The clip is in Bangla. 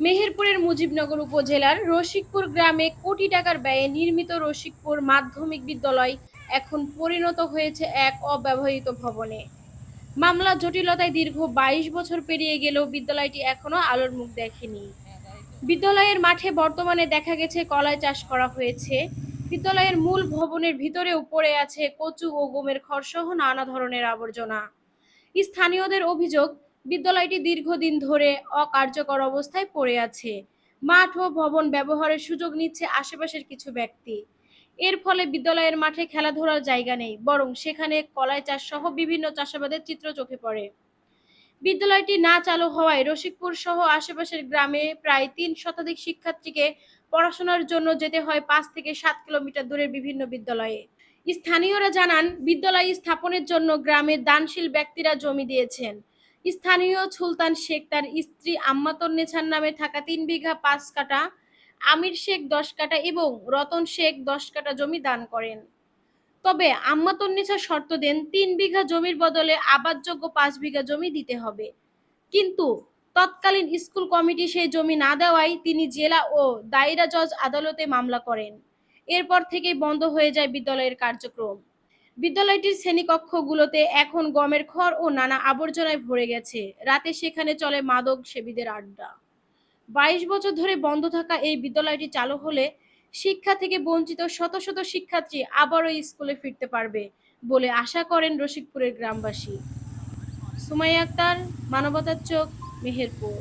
মেহেরপুরের মুজিবনগর উপজেলার রসিকপুর গ্রামে কোটি টাকার ব্যয়ে নির্মিত রসিকপুর মাধ্যমিক বিদ্যালয় এখন পরিণত হয়েছে এক অব্যবহৃত ভবনে। মামলা জটিলতায় দীর্ঘ বাইশ বছর পেরিয়ে গেলেও বিদ্যালয়টি এখনও আলোর মুখ দেখেনি। বিদ্যালয়ের মাঠে বর্তমানে দেখা গেছে কলাই চাষ করা হয়েছে। বিদ্যালয়ের মূল ভবনের ভিতরেও পড়ে আছে কচু ও গমের খড়সহ নানা ধরনের আবর্জনা। স্থানীয়দের অভিযোগ বিদ্যালয়টি দীর্ঘদিন ধরে অকার্যকর অবস্থায় পড়ে আছে। মাঠ ও ভবন ব্যবহারের সুযোগ নিচ্ছে আশেপাশের কিছু ব্যক্তি। এর ফলে বিদ্যালয়ের মাঠে খেলাধুলার জায়গা নেই, বরং সেখানে কলাই চাষ সহ বিভিন্ন চাষাবাদের চিত্র চোখে পড়ে। বিদ্যালয়টি না চালু হওয়ায় রসিকপুর সহ আশেপাশের গ্রামে প্রায় তিন শতাধিক শিক্ষার্থীকে পড়াশোনার জন্য যেতে হয় পাঁচ থেকে সাত কিলোমিটার দূরের বিভিন্ন বিদ্যালয়ে। স্থানীয়রা জানান, বিদ্যালয় স্থাপনের জন্য গ্রামের দানশীল ব্যক্তিরা জমি দিয়েছেন। স্থানীয় সুলতান শেখ তার স্ত্রী আম্মাতন নেছার নামে থাকা তিন বিঘা পাঁচ কাটা আমির শেখ দশ কাটা এবং রতন শেখ দশ কাটা জমি দান করেন। তবে আম্মাতন্নেছা শর্ত দেন, তিন বিঘা জমির বদলে আবাদযোগ্য পাঁচ বিঘা জমি দিতে হবে। কিন্তু তৎকালীন স্কুল কমিটি সেই জমি না দেওয়ায় তিনি জেলা ও দায়রা জজ আদালতে মামলা করেন। এরপর থেকেই বন্ধ হয়ে যায় বিদ্যালয়ের কার্যক্রম। বিদ্যালয়টির শ্রেণীকক্ষগুলোতে এখন গমের খড় ও নানা আবর্জনায় ভরে গেছে। রাতে সেখানে চলে মাদক সেবীদের আড্ডা। বাইশ বছর ধরে বন্ধ থাকা এই বিদ্যালয়টি চালু হলে শিক্ষা থেকে বঞ্চিত শত শত শিক্ষার্থী আবারও স্কুলে ফিরতে পারবে বলে আশা করেন রসিকপুরের গ্রামবাসী। সুমাইয়া আক্তার, মানবতার চোখ, মেহেরপুর।